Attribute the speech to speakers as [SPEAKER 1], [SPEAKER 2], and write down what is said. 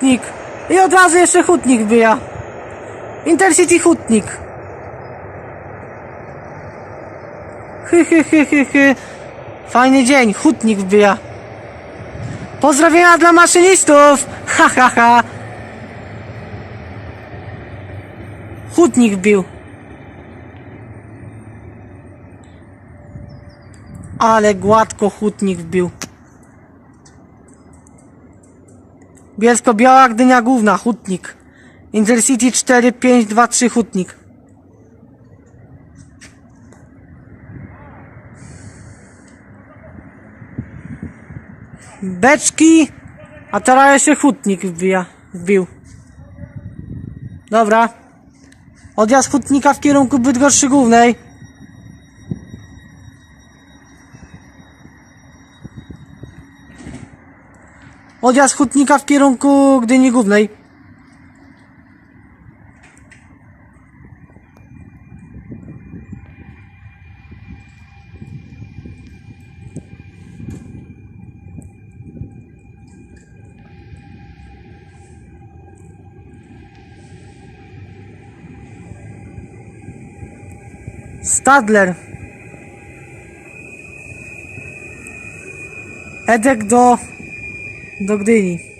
[SPEAKER 1] hutnik. I od razu jeszcze hutnik wbija. Intercity hutnik. Hy, hy, hy, hy, hy. Fajny dzień, hutnik wbija. Pozdrowienia dla maszynistów! Ha, ha, ha! Hutnik wbił. Ale gładko hutnik wbił. Bielsko-Biała Gdynia Główna, hutnik. Intercity 4523 hutnik. Beczki, a teraz jeszcze hutnik wbija, wbił. Dobra. Odjazd hutnika w kierunku Bydgoszczy Głównej. Odjazd hutnika w kierunku Gdyni Głównej. Stadler. Edek do, do Gdyni.